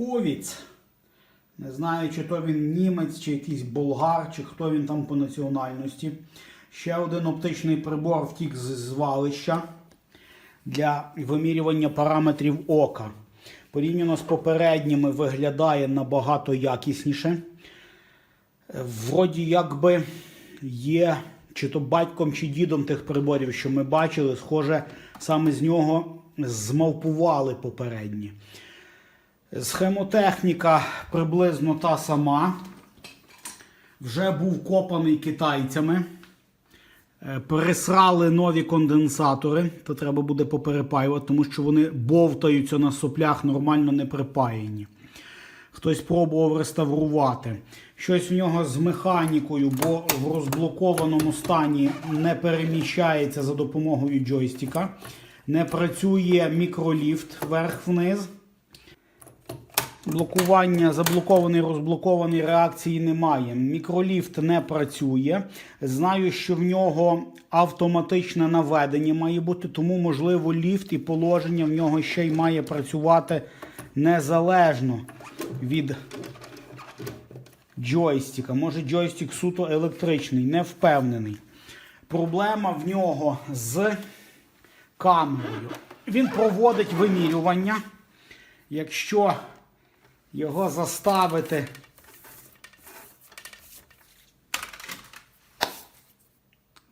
Хувіц. Не знаю, чи то він німець, чи якийсь болгар, чи хто він там по національності. Ще один оптичний прибор втік з звалища для вимірювання параметрів ока. Порівняно з попередніми виглядає набагато якісніше. Вроді якби є чи то батьком, чи дідом тих приборів, що ми бачили, схоже, саме з нього змавпували попередні. Схемотехніка приблизно та сама. Вже був копаний китайцями. Е, Пересрали нові конденсатори, то треба буде поперепаювати, тому що вони бовтаються на соплях, нормально не припаяні. Хтось пробував реставрувати. Щось в нього з механікою, бо в розблокованому стані не переміщається за допомогою джойстика. Не працює мікроліфт вверх-вниз. Блокування заблокований, розблокований реакції немає. Мікроліфт не працює. Знаю, що в нього автоматичне наведення має бути, тому, можливо, ліфт і положення в нього ще й має працювати незалежно від джойстика. Може, джойстик суто електричний, не впевнений. Проблема в нього з камерою. Він проводить вимірювання. Якщо його заставити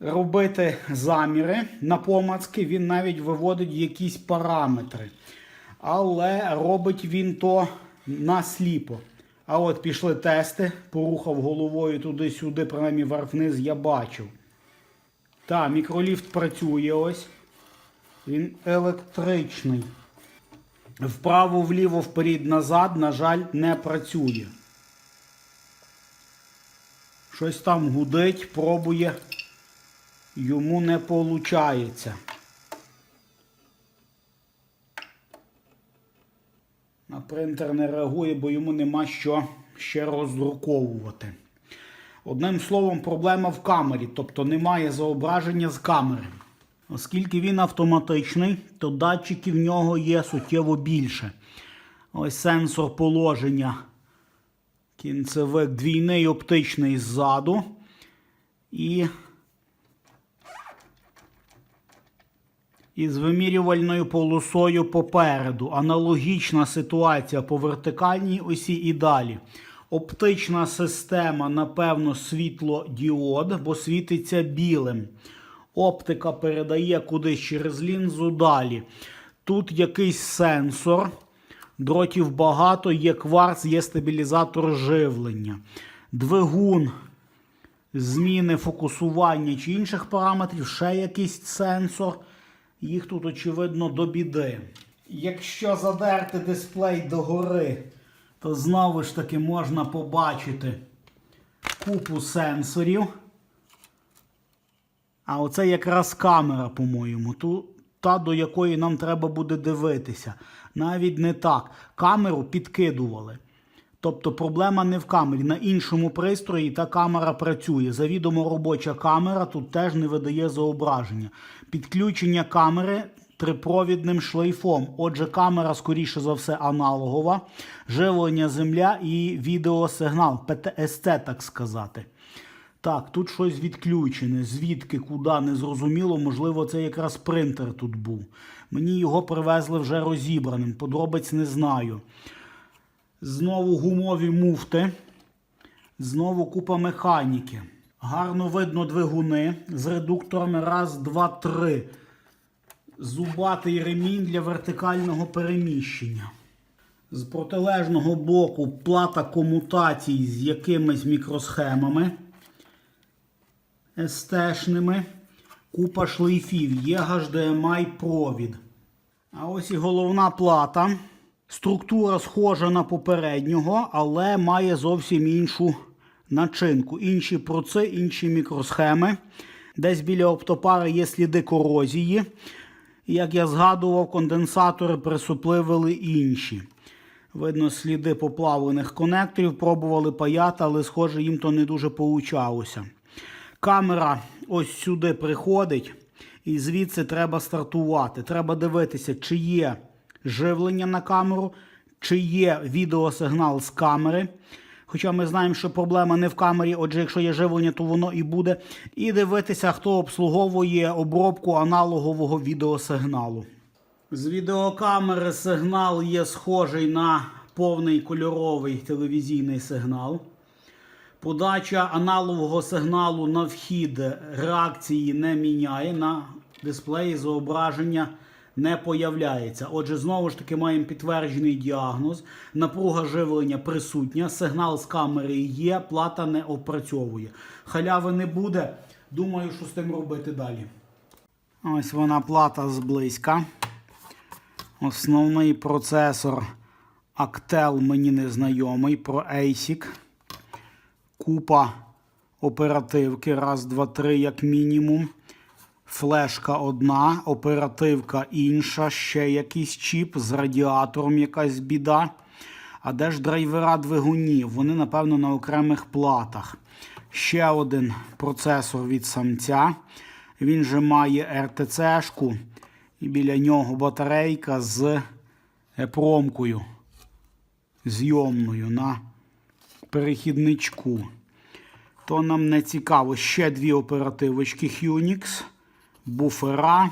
робити заміри на помацки, він навіть виводить якісь параметри. Але робить він то насліпо. А от пішли тести, порухав головою туди-сюди, принаймні вверх-вниз, я бачив. Так, мікроліфт працює ось. Він електричний. Вправо, вліво, вперед, назад, на жаль, не працює. Щось там гудить, пробує, йому не виходить. На принтер не реагує, бо йому нема що ще роздруковувати. Одним словом, проблема в камері, тобто немає зображення з камери. Оскільки він автоматичний, то датчиків в нього є суттєво більше. Ось сенсор положення. Кінцевик двійний оптичний ззаду. І із вимірювальною полосою попереду. Аналогічна ситуація по вертикальній осі і далі. Оптична система, напевно, світлодіод, бо світиться білим. Оптика передає кудись через лінзу далі. Тут якийсь сенсор. Дротів багато, є кварц, є стабілізатор живлення. Двигун зміни фокусування чи інших параметрів, ще якийсь сенсор. Їх тут, очевидно, до біди. Якщо задерти дисплей догори, то знову ж таки можна побачити купу сенсорів. А оце якраз камера, по-моєму. Ту, та, до якої нам треба буде дивитися. Навіть не так. Камеру підкидували. Тобто проблема не в камері. На іншому пристрої та камера працює. Завідомо робоча камера тут теж не видає зображення. Підключення камери трипровідним шлейфом. Отже, камера, скоріше за все, аналогова. Живлення земля і відеосигнал. ПТСЦ, так сказати. Так, тут щось відключене. Звідки, куди, не зрозуміло. Можливо, це якраз принтер тут був. Мені його привезли вже розібраним. Подробиць не знаю. Знову гумові муфти. Знову купа механіки. Гарно видно двигуни з редукторами. Раз, два, три. Зубатий ремінь для вертикального переміщення. З протилежного боку плата комутацій з якимись мікросхемами. СТшними. Купа шлейфів. Є HDMI провід. А ось і головна плата. Структура схожа на попереднього, але має зовсім іншу начинку. Інші проци, інші мікросхеми. Десь біля оптопари є сліди корозії. Як я згадував, конденсатори присупливили інші. Видно, сліди поплавлених конекторів, пробували паяти, але, схоже, їм то не дуже получалося. Камера ось сюди приходить, і звідси треба стартувати. Треба дивитися, чи є живлення на камеру, чи є відеосигнал з камери. Хоча ми знаємо, що проблема не в камері, отже, якщо є живлення, то воно і буде. І дивитися, хто обслуговує обробку аналогового відеосигналу. З відеокамери сигнал є схожий на повний кольоровий телевізійний сигнал. Подача аналогового сигналу на вхід реакції не міняє. На дисплеї зображення не появляється. Отже, знову ж таки маємо підтверджений діагноз. Напруга живлення присутня, сигнал з камери є, плата не опрацьовує. Халяви не буде. Думаю, що з тим робити далі. Ось вона плата зблизька. Основний процесор Actel мені не знайомий про ASIC. Купа оперативки. Раз, два, три, як мінімум. Флешка одна, оперативка інша, ще якийсь чіп з радіатором якась біда. А де ж драйвера двигунів? Вони, напевно, на окремих платах. Ще один процесор від самця. Він же має РТЦ-шку. І біля нього батарейка з промкою зйомною на перехідничку. То нам не цікаво. Ще дві оперативочки Unix, буфера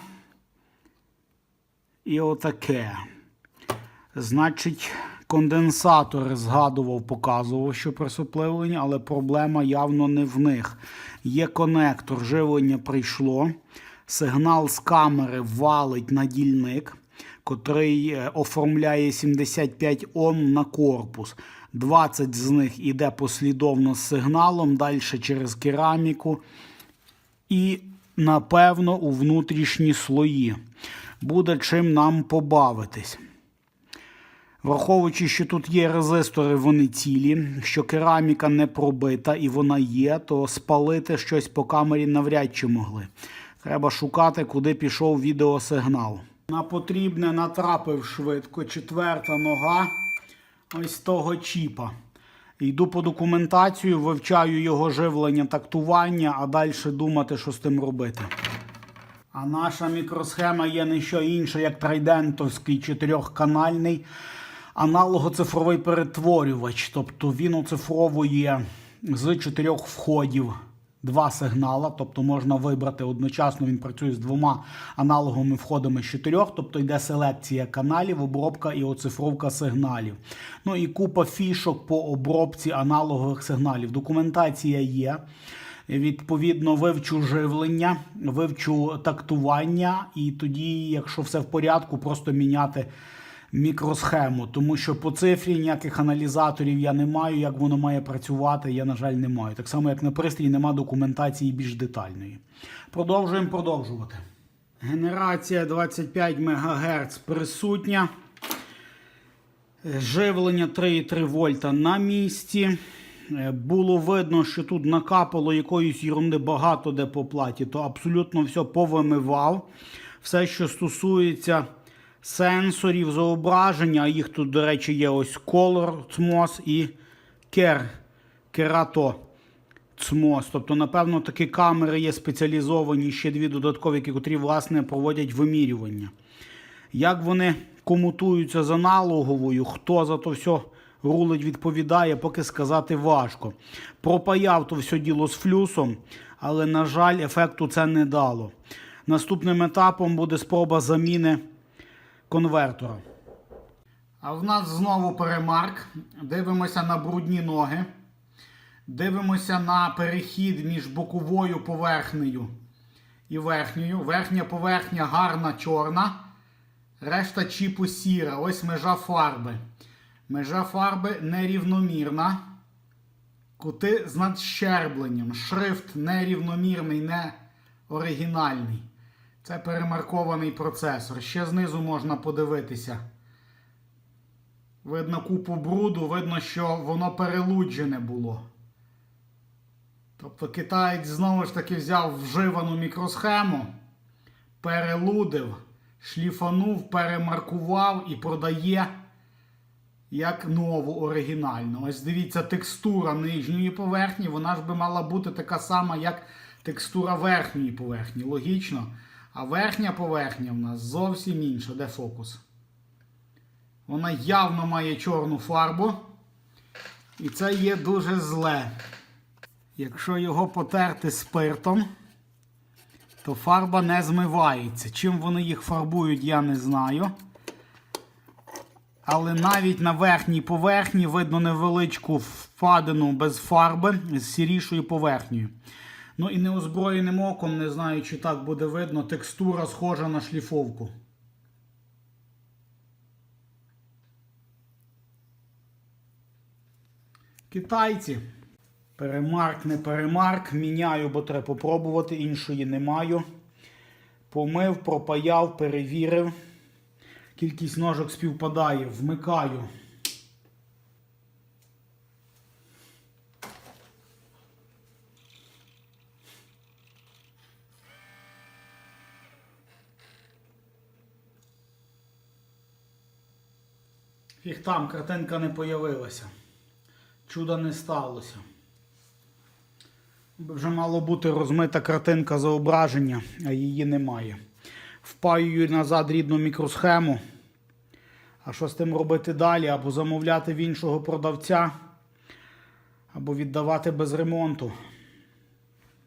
і отаке. Значить, конденсатори згадував, показував, що присоплювлення, але проблема явно не в них. Є конектор, живлення прийшло. Сигнал з камери валить на дільник, котрий е, оформляє 75 Ом на корпус. 20 з них іде послідовно з сигналом, далі через кераміку. І, напевно, у внутрішні слої. Буде чим нам побавитись. Враховуючи, що тут є резистори, вони цілі, що кераміка не пробита і вона є, то спалити щось по камері навряд чи могли. Треба шукати, куди пішов відеосигнал. На потрібне натрапив швидко. Четверта нога ось того чіпа. Йду по документацію, вивчаю його живлення, тактування, а далі думати, що з тим робити. А наша мікросхема є не що інше, як трайдентовський чотирьохканальний аналогоцифровий перетворювач. Тобто він оцифровує з чотирьох входів два сигнала. Тобто можна вибрати одночасно, він працює з двома аналоговими входами з чотирьох, тобто йде селекція каналів, обробка і оцифровка сигналів. Ну і купа фішок по обробці аналогових сигналів. Документація є. Відповідно, вивчу живлення, вивчу тактування, і тоді, якщо все в порядку, просто міняти мікросхему. Тому що по цифрі ніяких аналізаторів я не маю. Як воно має працювати, я, на жаль, не маю. Так само, як на пристрій, нема документації більш детальної. Продовжуємо продовжувати. Генерація 25 МГц присутня. Живлення 3,3 вольта на місці. Е, Було видно, що тут накапало якоїсь ерунди багато де по платі, то абсолютно все повимивав. Все, що стосується сенсорів зображення, їх тут, до речі, є ось Color CMOS і Ker, Kerato CMOS. Тобто, напевно, такі камери є спеціалізовані, ще дві додаткові, котрі, власне, проводять вимірювання. Як вони комутуються з аналоговою, хто за то все рулить, відповідає, поки сказати важко. Пропаяв то все діло з флюсом, але, на жаль, ефекту це не дало. Наступним етапом буде спроба заміни конвертора. А в нас знову перемарк. Дивимося на брудні ноги. Дивимося на перехід між боковою поверхнею і верхньою. Верхня поверхня гарна чорна. Решта чіпу сіра. Ось межа фарби. Межа фарби нерівномірна. Кути з надщербленням. Шрифт нерівномірний, не оригінальний. Це перемаркований процесор. Ще знизу можна подивитися. Видно купу бруду, видно, що воно перелуджене було. Тобто китаєць знову ж таки взяв вживану мікросхему, перелудив, шліфанув, перемаркував і продає як нову оригінальну. Ось дивіться, текстура нижньої поверхні, вона ж би мала бути така сама, як текстура верхньої поверхні. Логічно. А верхня поверхня в нас зовсім інша. Де фокус? Вона явно має чорну фарбу. І це є дуже зле. Якщо його потерти спиртом, то фарба не змивається. Чим вони їх фарбують, я не знаю. Але навіть на верхній поверхні видно невеличку впадину без фарби з сірішою поверхнею. Ну і неозброєним оком, не знаю, чи так буде видно, текстура схожа на шліфовку. Китайці. Перемарк, не перемарк. Міняю, бо треба попробувати, іншої не маю. Помив, пропаяв, перевірив. Кількість ножок співпадає, вмикаю. Фіг там, картинка не появилася. Чуда не сталося. Вже мало бути розмита картинка зображення, а її немає. Впаюю назад рідну мікросхему. А що з тим робити далі? Або замовляти в іншого продавця, або віддавати без ремонту.